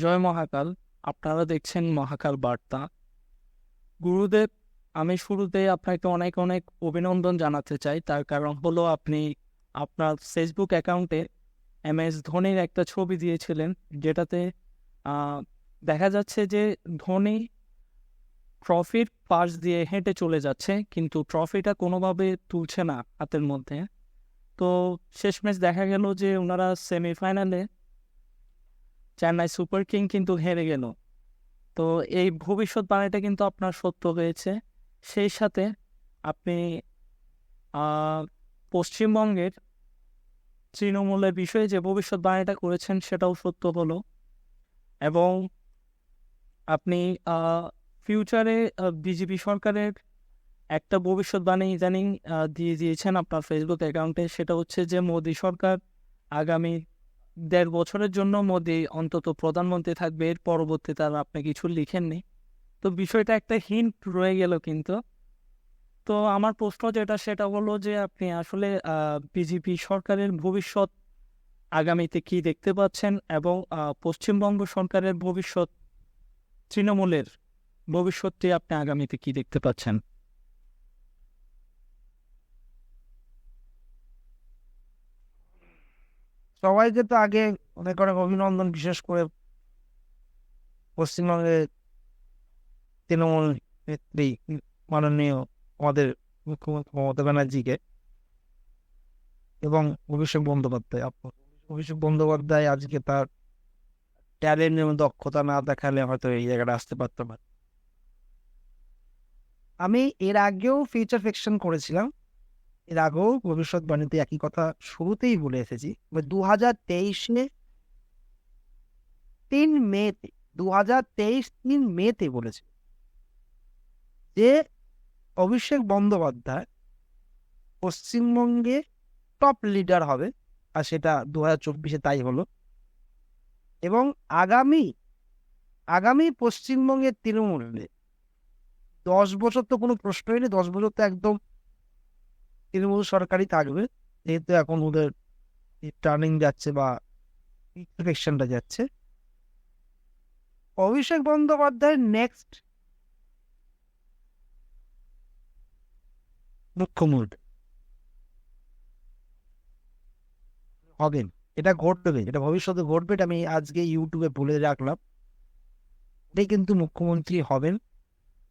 জয় মহাকাল। আপনারা দেখছেন মহাকাল বার্তা। গুরুদেব, আমি শুরুতে আপনাকে অনেক অনেক অভিনন্দন জানাতে চাই। তার কারণ হলো আপনি আপনার ফেসবুক অ্যাকাউন্টে এম এস ধোনির একটা ছবি দিয়েছিলেন, যেটাতে দেখা যাচ্ছে যে ধোনি ট্রফির পাশ দিয়ে হেঁটে চলে যাচ্ছে, কিন্তু ট্রফিটা কোনোভাবে তুলছে না হাতের মধ্যে। তো শেষমেশ দেখা গেল যে ওনারা সেমিফাইনালে চেন্নাই সুপার কিং কিন্তু হেরে গেল। তো এই ভবিষ্যৎবাণীটা কিন্তু আপনার সত্য হয়েছে। সেই সাথে আপনি পশ্চিমবঙ্গের তৃণমূলের বিষয়ে যে ভবিষ্যৎবাণীটা করেছেন সেটাও সত্য হলো। এবং আপনি ফিউচারে বিজেপি সরকারের একটা ভবিষ্যৎবাণী ইদানিং দিয়ে দিয়েছেন আপনার ফেসবুক অ্যাকাউন্টে সেটা হচ্ছে যে মোদী সরকার আগামী দেড় বছরের জন্য মোদী অন্তত প্রধানমন্ত্রী থাকবে, এর পরবর্তী আর আপনি কিছু লিখেননি। তো বিষয়টা একটা হিন্ট রয়ে গেল কিন্তু। তো আমার প্রশ্ন যেটা, সেটা হলো যে আপনি আসলে বিজেপি সরকারের ভবিষ্যৎ আগামীতে কি দেখতে পাচ্ছেন এবং পশ্চিমবঙ্গ সরকারের ভবিষ্যৎ, তৃণমূলের ভবিষ্যৎটি আপনি আগামীতে কি দেখতে পাচ্ছেন? সবাইকে তো আগে অনেক অনেক অভিনন্দন, বিশেষ করে পশ্চিমবঙ্গের তৃণমূল নেত্রী মাননীয় আমাদের মুখ্যমন্ত্রী মমতা ব্যানার্জিকে এবং অভিষেক বন্দ্যোপাধ্যায়। আপ- অভিষেক বন্দ্যোপাধ্যায় আজকে তার ট্যালেন্ট এবং দক্ষতা না দেখালে হয়তো এই জায়গাটা আসতে পারতো না। আমি এর আগেও ফিউচার ফিকশন করেছিলাম। এর আগেও ভবিষ্যৎবাণীতে একই কথা শুরুতেই বলে এসেছি দু হাজার তেইশে তিন মেতে দু হাজার তেইশ তিন মেতে বলেছে যে অভিষেক বন্দ্যোপাধ্যায় পশ্চিমবঙ্গে টপ লিডার হবে, আর সেটা দু হাজার চব্বিশে তাই হলো। এবং আগামী আগামী পশ্চিমবঙ্গের তৃণমূলে দশ বছর তো কোনো প্রশ্নই নেই, দশ বছর তো একদম তৃণমূল সরকারই থাকবে। যেহেতু এখন ওদের টার্নিং যাচ্ছে বা ইলেকশনটা যাচ্ছে। অভিষেক বন্দ্যোপাধ্যায় নেক্সট মুখ্যমন্ত্রী হবেন। এটা ঘটবে, এটা ভবিষ্যতে ঘটবে, এটা আমি আজকে ইউটিউবে বলে রাখলাম। এটাই কিন্তু মুখ্যমন্ত্রী হবেন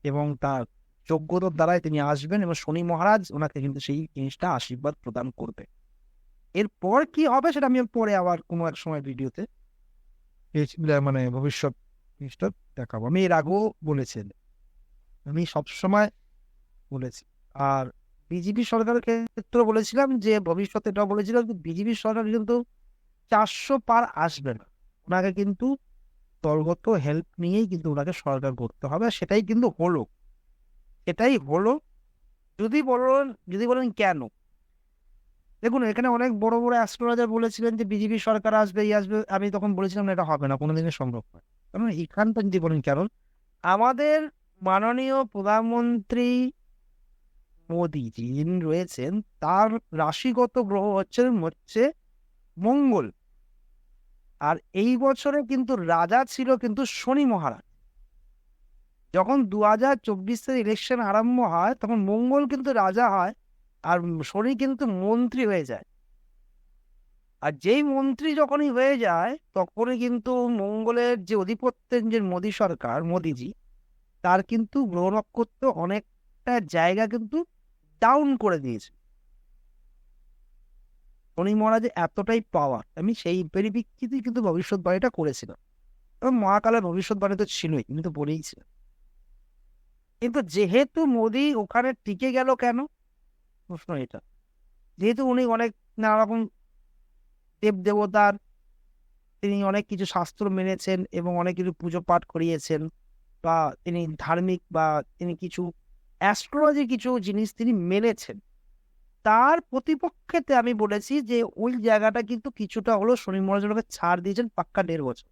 এবং তার যোগ্যতার দ্বারাই তিনি আসবেন এবং শনি মহারাজ ওনাকে কিন্তু সেই জিনিসটা আশীর্বাদ প্রদান করবে। এরপর কি হবে সেটা আমি পরে আবার কোনো এক সময় ভিডিওতে মানে ভবিষ্যৎ জিনিসটা দেখাবো। আমি এর আগেও বলেছেন, আমি সবসময় বলেছি। আর বিজেপি সরকারের ক্ষেত্রে বলেছিলাম যে ভবিষ্যতে এটাও বলেছিলাম যে বিজেপি সরকার কিন্তু চারশো পার আসবে না। ওনাকে কিন্তু দলগত হেল্প নিয়েই কিন্তু ওনাকে সরকার করতে হবে সেটাই কিন্তু হলো। এটাই হলো। যদি বলেন যদি বলেন কেন? দেখুন, এখানে অনেক বড় বড় অ্যাস্ট্রোলজার বলেছিলেন যে, বিজেপি সরকার আসবে, এই আসবে, আমি তখন বলেছিলাম না, এটা হবে না, কোনোদিনই সম্ভব নয়। কারণ এখানটা যদি বলেন কারণ আমাদের মাননীয় প্রধানমন্ত্রী মোদি যিনি রয়েছেন, তার রাশিগত গ্রহ হচ্ছেন, হচ্ছে মঙ্গল। আর এই বছরে কিন্তু রাজা ছিল কিন্তু শনি মহারাজ। যখন দু হাজার চব্বিশের ইলেকশন আরম্ভ হয়, তখন মঙ্গল কিন্তু রাজা হয় আর শনি কিন্তু মন্ত্রী হয়ে যায়। আর যেই মন্ত্রী যখনই হয়ে যায়, তখনই কিন্তু মঙ্গলের যে অধিপত্যের যে মোদী সরকার, মোদিজি, তার কিন্তু গ্রহ নক্ষত্র অনেকটা জায়গা কিন্তু ডাউন করে দিয়েছে। শনি মহারাজ এতটাই পাওয়ার আমি সেই পরিপ্রেক্ষিতেই কিন্তু ভবিষ্যৎবাণীটা করেছিলাম। এবং মহাকালের ভবিষ্যৎবাণী তো ছিলই, আমি তো বলেইছিলাম। কিন্তু যেহেতু মোদি ওখানে টিকে গেল কেন? প্রশ্ন এটা। যেহেতু উনি অনেক নানা রকম দেব দেবতার তিনি অনেক কিছু শাস্ত্র মেনেছেন এবং অনেক কিছু পুজো পাঠ করিয়েছেন বা তিনি ধার্মিক বা তিনি কিছু অ্যাস্ট্রোলজি কিছু জিনিস তিনি মেনেছেন। তার প্রতিপক্ষেতে আমি বলেছি যে ওই জায়গাটা কিন্তু কিছুটা হলো শনি মহারাজ ওনাকে ছাড় দিয়েছেন পাক্কা দেড় বছর।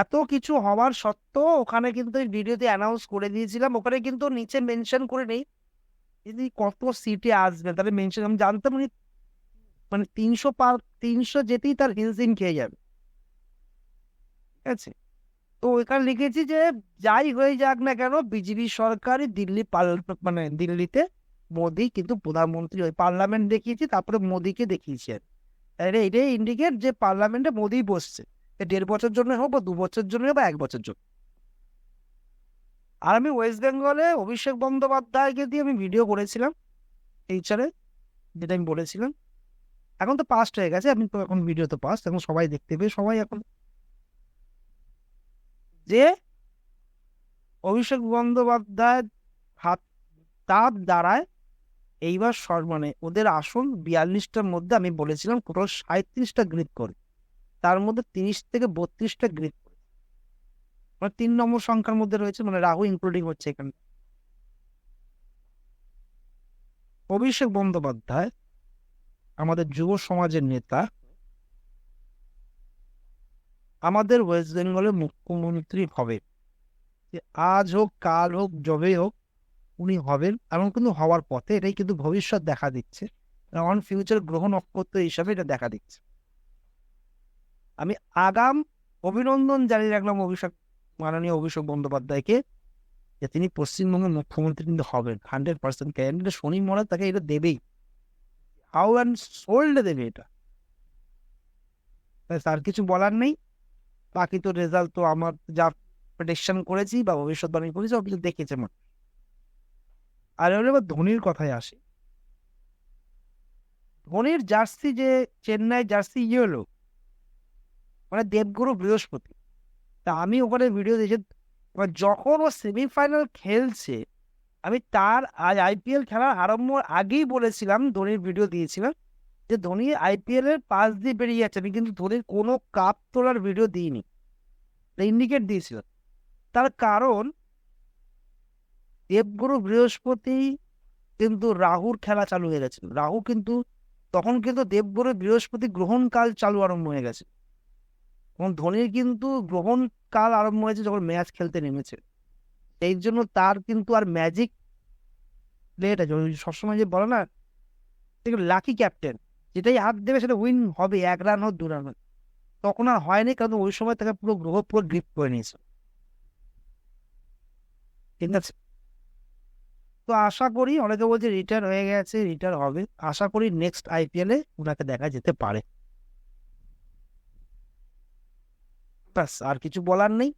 এত কিছু হওয়ার সত্ত্বেও ওখানে কিন্তু ভিডিওতে অ্যানাউন্স করে দিয়েছিলাম। ওখানে কিন্তু নিচে মেনশন করে নেই যদি কত সিটে আসবে। তাহলে মেনশন আমি জানতাম উনি মানে তিনশো পার তিনশো যেতেই তার হিলসিন খেয়ে যাবে। ঠিক আছে? তো ওইখানে লিখেছি যে যাই হয়ে যাক না কেন বিজেপি সরকারই দিল্লি মানে দিল্লিতে মোদি কিন্তু প্রধানমন্ত্রী ওই পার্লামেন্ট দেখিয়েছি, তারপরে মোদিকে দেখিয়েছি। আর এটাই ইন্ডিকেট যে পার্লামেন্টে মোদি বসছে। দেড় বছর জন্য হোক বা দু বছর জন্য বা এক বছর জন্য আর আমি ওয়েস্ট বেঙ্গলে অভিষেক বন্দ্যোপাধ্যায়কে দিয়ে আমি ভিডিও করেছিলাম এই টিচারে যেটা আমি বলেছিলাম। এখন তো পাস্ট হয়ে গেছে, আমি তো এখন ভিডিও তো পাস্ট এখন সবাই দেখতে পেয়ে, সবাই এখন যে অভিষেক বন্দ্যোপাধ্যায় হাত, তার দ্বারায় এইবার সর মানে ওদের আসন বিয়াল্লিশটার মধ্যে আমি বলেছিলাম, টোটাল সাঁত্রিশটা গ্রিপ করে। তার মধ্যে তিরিশ থেকে বত্রিশটা গ্রিপ করে মানে তিন নম্বর সংখ্যার মধ্যে রয়েছে মানে রাহু ইনক্লুডিং হচ্ছে এখানে। অভিষেক বন্দ্যোপাধ্যায়, আমাদের যুব সমাজের নেতা, আমাদের ওয়েস্ট বেঙ্গলের মুখ্যমন্ত্রী হবে। আজ হোক, কাল হোক, যবে হোক, উনি হবেন এবং কিন্তু হওয়ার পথে এটাই কিন্তু ভবিষ্যৎ দেখা দিচ্ছে। অন ফিউচার গ্রহ নক্ষত্র হিসাবে এটা দেখা দিচ্ছে। আমি আগাম অভিনন্দন জানিয়ে রাখলাম অভিষেক মাননীয় অভিষেক বন্দ্যোপাধ্যায়কে যে তিনি পশ্চিমবঙ্গের মুখ্যমন্ত্রী কিন্তু হবেন hundred percent candidate Shani Maharaj তাকে এটা দেবেই। হাউ অ্যান্ড সোল্ড দেবে এটা। তাই তার কিছু বলার নেই। বাকি তো রেজাল্ট তো আমার যা প্রেডিকশন করেছি বা ভবিষ্যৎবাণী করেছি ওগুলো দেখেছে মনে আর এবার ধোনির কথায় আসে। ধোনির জার্সি যে চেন্নাই জার্সি ইয়ে হলো মানে দেবগুরু বৃহস্পতি। তা আমি ওখানে ভিডিও দিয়েছি এবার যখন ও সেমিফাইনাল খেলছে, আমি তার আজ আইপিএল খেলার আরম্ভর আগেই বলেছিলাম, ধোনির ভিডিও দিয়েছিলাম, যে ধোনি আইপিএল এর পাশ দিয়ে বেরিয়ে যাচ্ছে। আমি কিন্তু ধোনির কোনো কাপ তোলার ভিডিও দিইনি ইন্ডিকেট দিয়েছিলাম তার কারণ, দেবগুরু বৃহস্পতি কিন্তু রাহুর খেলা চালু হয়ে গেছে। রাহু কিন্তু, তখন কিন্তু দেবগুরু বৃহস্পতি গ্রহণকাল চালু আরম্ভ হয়ে গেছে। এবং ধোনির কিন্তু গ্রহণকাল আরম্ভ হয়েছে যখন ম্যাচ খেলতে নেমেছে। সেই জন্য তার কিন্তু আর ম্যাজিক প্লেট সবসময় যে বলে না লাকি ক্যাপ্টেন যেটাই হাত দেবে সেটা উইন হবে, এক রান হোক, দু রান হোক। তখন আর হয়নি, কারণ ওই সময় তাকে পুরো গ্রহ পুরো গ্রিপ করে নিয়েছে। ঠিক আছে? তো আশা করি, অনেকে বলছে রিটায়ার হয়ে গেছে রিটায়ার হবে। আশা করি নেক্সট আইপিএলে ওনাকে দেখা যেতে পারে। ব্যাস আর কিছু বলার নেই।